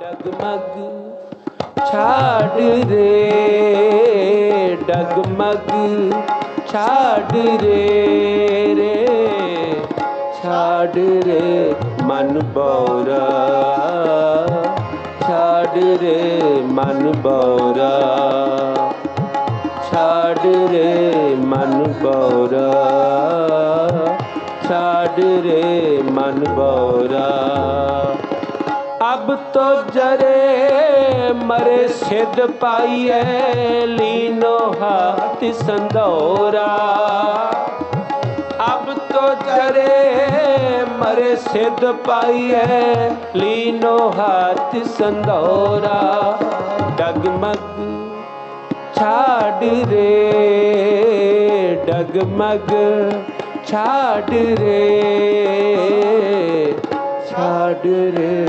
ਡਗਮਗ ਛਾੜ ਰੇ, ਡਗਮਗ ਛਾੜ ਰੇ ਰੇ, ਛਾੜ ਰੇ ਮਨ ਬੋਰਾ, ਛਾੜ ਰੇ ਮਨ ਬੌਰਾ, ਛਾੜ ਰੇ ਮਨ ਬੋਰਾ, ਛਾੜ ਰੇ ਮਨ ਬੌਰਾ। ਤੋ ਜਰੇ ਮਰੇ ਸਿੱਧ ਪਾਈਐ ਲੀਨੋ ਹਾਥ ਸੰਧੋਰਾ ਅਬ ਤੋ ਜਰੇ ਮਰੇ ਸਿੱਧ ਪਾਈਐ ਲੀਨੋ ਹਾਥ ਸੰਧੋਰਾ ਡਗਮਗ ਛਾੜ ਰੇ ਡਗਮਗ ਛਾੜ ਰੇ ਛਾੜ ਰੇ